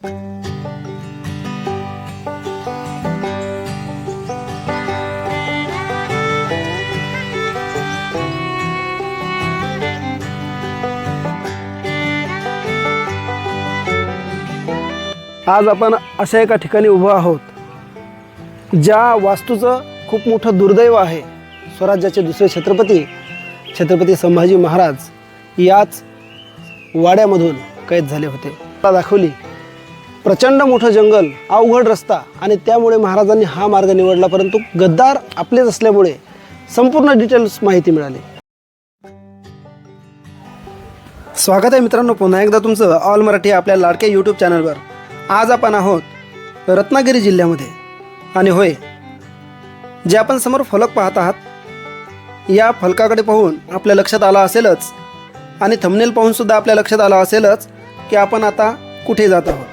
आज आपण अशा एका ठिकाणी उभं आहोत ज्या वास्तूचं खूप मोठं दुर्दैव आहे. स्वराज्याचे दुसरे छत्रपती छत्रपती संभाजी महाराज याच वाड्यामधून कैद झाले होते. दाखवली प्रचंड मोठं जंगल अवघड रस्ता आणि त्यामुळे महाराजांनी हा मार्ग निवडला परंतु गद्दार आपलेच असल्यामुळे संपूर्ण डिटेल्स माहिती मिळाली. स्वागत आहे मित्रांनो पुन्हा एकदा तुमचं ऑल मराठी आपल्या लाडक्या यूट्यूब चॅनलवर आज आपण आहोत रत्नागिरी जिल्ह्यामध्ये. आणि होय जे आपण समोर फलक पाहत आहात या फलकाकडे पाहून आपल्या लक्षात आलं असेलच आणि थंबनेल पाहूनसुद्धा आपल्या लक्षात आलं असेलच की आपण आता कुठे जात आहोत.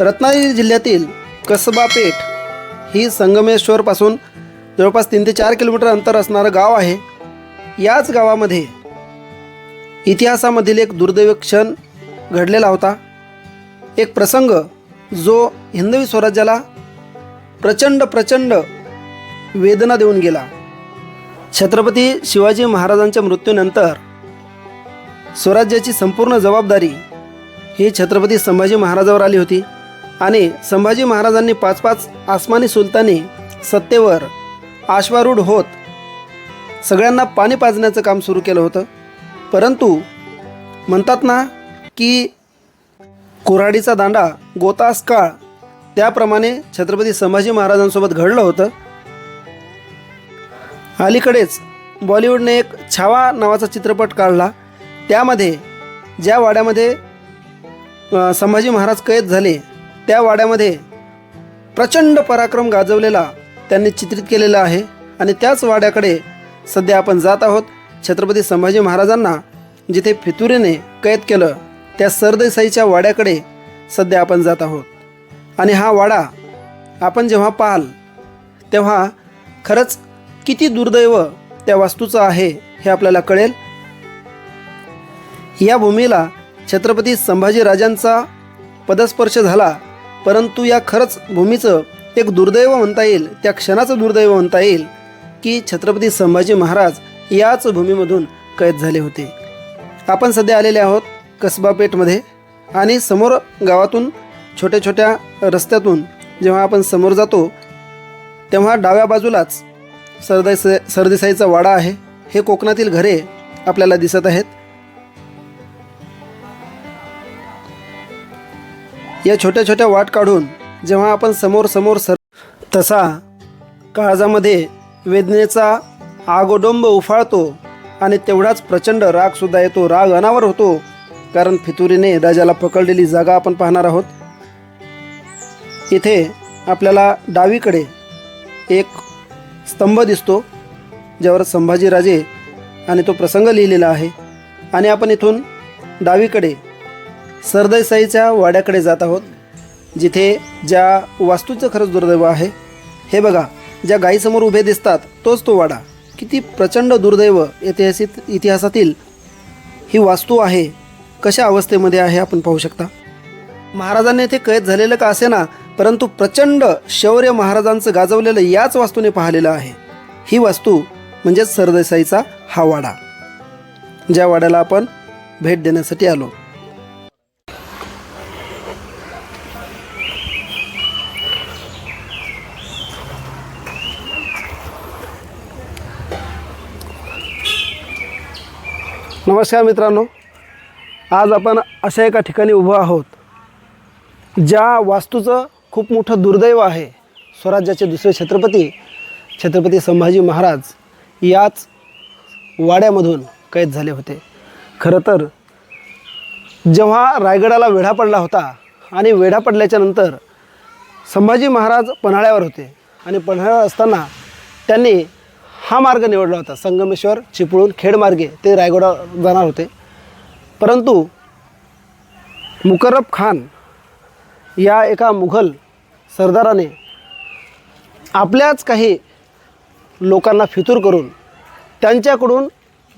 रत्नागिरी जिल्ह्यातील कसबा पेठ ही संगमेश्वरपासून जवळपास तीन ते चार किलोमीटर अंतर असणारं गाव आहे. याच गावामध्ये इतिहासामधील एक दुर्दैवी क्षण घडलेला होता. एक प्रसंग जो हिंदवी स्वराज्याला प्रचंड प्रचंड वेदना देऊन गेला. छत्रपती शिवाजी महाराजांच्या मृत्यूनंतर स्वराज्याची संपूर्ण जबाबदारी ही छत्रपती संभाजी महाराजावर आली होती. आणि संभाजी महाराजांनी पाच पाच आसमानी सुलतानी सत्तेवर आश्वारूढ होत सगळ्यांना पाणी पाजण्याचं काम सुरू केलं होतं. परंतु म्हणतात ना की कुऱ्हाडीचा दांडा गोतास काळ त्याप्रमाणे छत्रपती संभाजी महाराजांसोबत घडलं होतं. अलीकडेच बॉलिवूडने एक छावा नावाचा चित्रपट काढला. त्यामध्ये ज्या वाड्यामध्ये संभाजी महाराज कैद झाले त्या वाड्यामध्ये प्रचंड पराक्रम गाजवलेला त्यांनी चित्रित केलेला आहे. आणि त्याच वाड्याकडे सध्या आपण जात आहोत छत्रपती संभाजी महाराजांना जिथे फितुरीने कैद केलं त्या सरदेसाईच्या वाड्याकडे सध्या आपण जात आहोत. आणि हा वाडा आपण जेव्हा पाहाल तेव्हा खरंच किती दुर्दैव त्या वास्तूचं आहे हे आपल्याला कळेल. या भूमीला छत्रपती संभाजीराजांचा पदस्पर्श झाला परंतु या खरंच भूमीचं एक दुर्दैव म्हणता येईल त्या क्षणाचं दुर्दैव म्हणता येईल की छत्रपती संभाजी महाराज याच भूमीमधून कैद झाले होते. आपण सध्या आलेले आहोत कसबा पेठमध्ये आणि समोर गावातून छोट्या छोट्या रस्त्यातून जेव्हा आपण समोर जातो तेव्हा डाव्या बाजूलाच सरदेसा सरदेसाईचा वाडा आहे. हे कोकणातील घरे आपल्याला दिसत आहेत. या छोट्या छोट्या वाट काढून जेव्हा आपण समोर समोर सर तसा काळजामध्ये वेदनेचा आगोडोंब उफाळतो आणि तेवढाच प्रचंड रागसुद्धा येतो. राग अनावर होतो कारण फितुरीने राजाला पकडलेली जागा आपण पाहणार आहोत. इथे आपल्याला डावीकडे एक स्तंभ दिसतो ज्यावर संभाजीराजे आणि तो प्रसंग लिहिलेला आहे. आणि आपण इथून डावीकडे सरदेसाईच्या वाड्याकडे जात आहोत जिथे ज्या वास्तूचं खरंच दुर्दैव आहे. हे बघा ज्या गायीसमोर उभे दिसतात तोच तो वाडा. किती प्रचंड दुर्दैव ऐतिहासिक इतिहासातील ही वास्तू आहे. कशा अवस्थेमध्ये आहे आपण पाहू शकता? महाराजांनी येथे कैद झालेलं का असे ना परंतु प्रचंड शौर्य महाराजांचं गाजवलेलं याच वास्तूने पाहिलेलं आहे. ही वास्तू म्हणजेच सरदेसाईचा हा वाडा. ज्या वाड्याला आपण भेट देण्यासाठी आलो. नमस्कार मित्रांनो आज आपण अशा एका ठिकाणी उभं आहोत ज्या वास्तूचं खूप मोठं दुर्दैव आहे स्वराज्याचे दुसरे छत्रपती छत्रपती संभाजी महाराज याच वाड्यामधून कैद झाले होते. खरं तर जेव्हा रायगडाला वेढा पडला होता आणि वेढा पडल्याच्या नंतर संभाजी महाराज पन्हाळ्यावर होते आणि पन्हाळ्यावर असताना त्यांनी हा मार्ग निवडला होता. संगमेश्वर चिपळूण खेडमार्गे ते रायगडा जाणार होते. परंतु मुकरब खान या एका मुघल सरदाराने आपल्याच काही लोकांना फितूर करून त्यांच्याकडून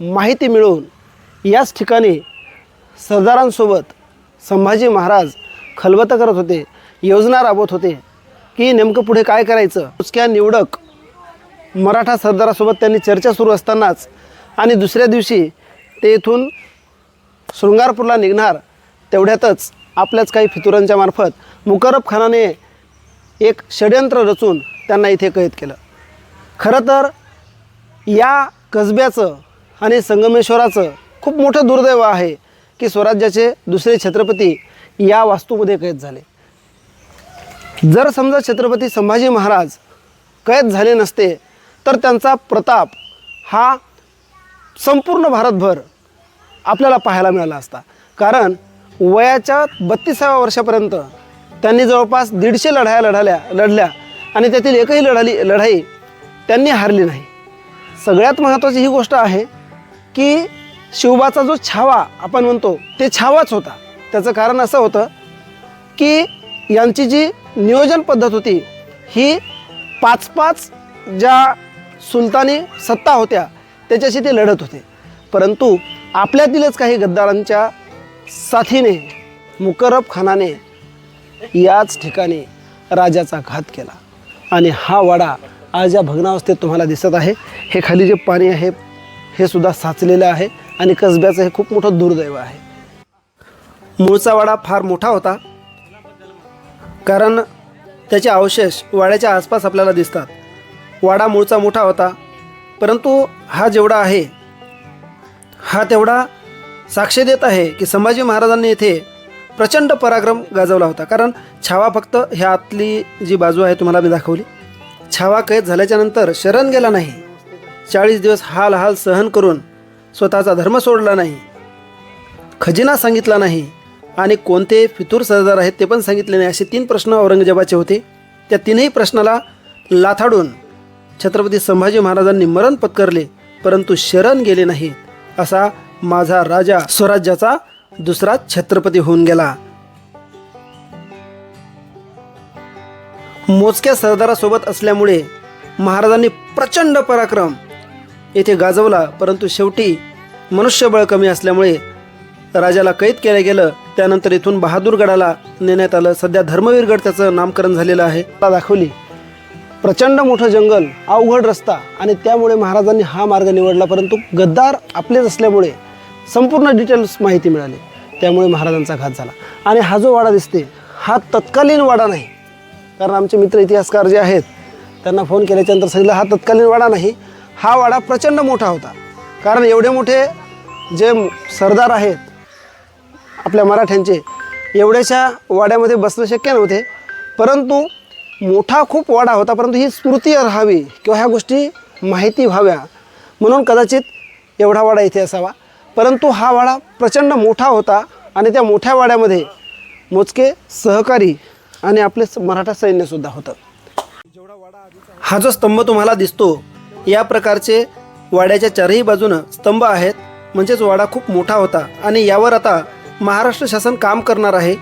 माहिती मिळवून याच ठिकाणी सरदारांसोबत संभाजी महाराज खलबत करत होते योजना राबवत होते की नेमकं पुढे काय करायचं? उचक्या निवडक मराठा सरदारासोबत त्यांनी चर्चा सुरू असतानाच आणि दुसऱ्या दिवशी ते इथून शृंगारपूरला निघणार तेवढ्यातच आपल्याच काही फितुरांच्या मार्फत मुकरब खानाने एक षडयंत्र रचून त्यांना इथे कैद केलं. खरं तर या कसब्याचं आणि संगमेश्वराचं खूप मोठं दुर्दैव आहे की स्वराज्याचे दुसरे छत्रपती या वास्तूमध्ये कैद झाले. जर समजा छत्रपती संभाजी महाराज कैद झाले नसते तर त्यांचा प्रताप हा संपूर्ण भारतभर आपल्याला पाहायला मिळाला असता. कारण वयाच्या बत्तीसाव्या वर्षापर्यंत त्यांनी जवळपास दीडशे लढाया लढाल्या लढल्या आणि त्यातील एकही लढाली लढाई त्यांनी हारली नाही. सगळ्यात महत्त्वाची ही गोष्ट आहे की शिवबाचा जो छावा आपण म्हणतो ते छावाच होता. त्याचं कारण असं होतं की यांची जी नियोजन पद्धत होती ही पाच पाच ज्या सुलतानी सत्ता होत्या त्याच्याशी ते लढत होते. परंतु आपल्यातीलच काही गद्दारांच्या साथीने मुकरब खानाने याच ठिकाणी राजाचा घात केला. आणि हा वाडा आज या भग्नावस्थेत तुम्हाला दिसत आहे. हे खाली जे पाणी आहे हे सुद्धा साचलेलं आहे आणि कसब्याचं हे खूप मोठं दुर्दैव आहे. मूळचा वाडा फार मोठा होता कारण त्याचे अवशेष वाड्याच्या आसपास आपल्याला दिसतात. वाडा मूळचा मोठा होता. परंतु हा जेवढा आहे हा तेवढा साक्ष देत आहे की संभाजी महाराजांनी येथे प्रचंड पराक्रम गाजवला होता. कारण छावा फक्त ह्या आतली जी बाजू आहे तुम्हाला मी दाखवली. छावा कैद झाल्याच्यानंतर शरण गेला नाही. चाळीस दिवस हाल हाल सहन करून स्वतःचा धर्म सोडला नाही. खजिना सांगितला नाही आणि कोणते फितूर सरदार आहेत ते पण सांगितले नाही असे तीन प्रश्न औरंगजेबाचे होते. त्या तीनही प्रश्नाला लाथाडून छत्रपती संभाजी महाराजांनी मरण पत्करले परंतु शरण गेले नाहीत. असा माझा राजा स्वराज्याचा दुसरा छत्रपती होऊन गेला. मोजक्या सरदारासोबत असल्यामुळे महाराजांनी प्रचंड पराक्रम. येथे गाजवला परंतु शेवटी मनुष्यबळ कमी असल्यामुळे राजाला कैद केलं गेलं. त्यानंतर इथून बहादूरगडाला नेण्यात आलं. सध्या धर्मवीरगड त्याचं नामकरण झालेलं आहे. दाखवली. प्रचंड मोठं जंगल अवघड रस्ता आणि त्यामुळे महाराजांनी हा मार्ग निवडला. परंतु गद्दार आपलेच असल्यामुळे संपूर्ण डिटेल्स माहिती मिळाली. त्यामुळे महाराजांचा घात झाला. आणि हा जो वाडा दिसते हा तत्कालीन वाडा नाही. कारण आमचे मित्र इतिहासकार जे आहेत त्यांना फोन केल्याच्यानंतर सांगितलं हा तत्कालीन वाडा नाही. हा वाडा प्रचंड मोठा होता. कारण एवढे मोठे जे सरदार आहेत आपल्या मराठ्यांचे एवढ्याशा वाड्यामध्ये बसणं शक्य नव्हते. परंतु मोठा खूप वाडा होता परंतु ही स्मृती राहावी किंवा ह्या गोष्टी माहिती व्हाव्या म्हणून कदाचित एवढा वाडा इथे असावा. परंतु हा वाडा प्रचंड मोठा होता आणि त्या मोठ्या वाड्यामध्ये मोजके सहकारी आणि आपले स- मराठा सैन्यसुद्धा होतं. हा जो स्तंभ तुम्हाला दिसतो या प्रकारचे वाड्याच्या चारही बाजूनं स्तंभ आहेत. म्हणजेच वाडा खूप मोठा होता आणि यावर आता महाराष्ट्र शासन काम करणार आहे.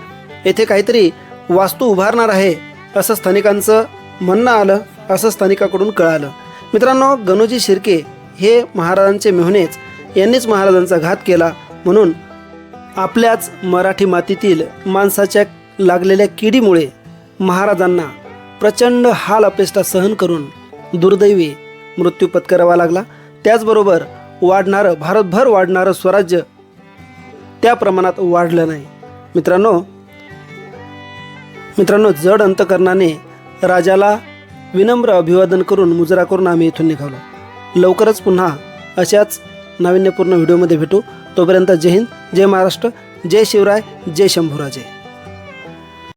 येथे काहीतरी वास्तू उभारणार आहे. असं स्थानिकांचं म्हणणं आलं असं स्थानिकाकडून कळालं. मित्रांनो गणोजी शिर्के हे महाराजांचे मेहुणेच यांनीच महाराजांचा घात केला म्हणून आपल्याच मराठी मातीतील माणसाच्या लागलेल्या किडीमुळे महाराजांना प्रचंड हाल अपेष्टा सहन करून दुर्दैवी मृत्यू पत्करावा लागला. त्याचबरोबर वाढणारं भारतभर वाढणारं स्वराज्य त्या प्रमाणात वाढलं नाही. मित्रांनो मित्रांनो जड अंतकरणाने राजाला विनम्र अभिवादन करून मुजरा करून आम्ही इथून निघालो. लवकरच पुन्हा अशाच नाविन्यपूर्ण व्हिडिओमध्ये भेटू. तोपर्यंत जय हिंद जय महाराष्ट्र जय शिवराय जय शंभूराजे.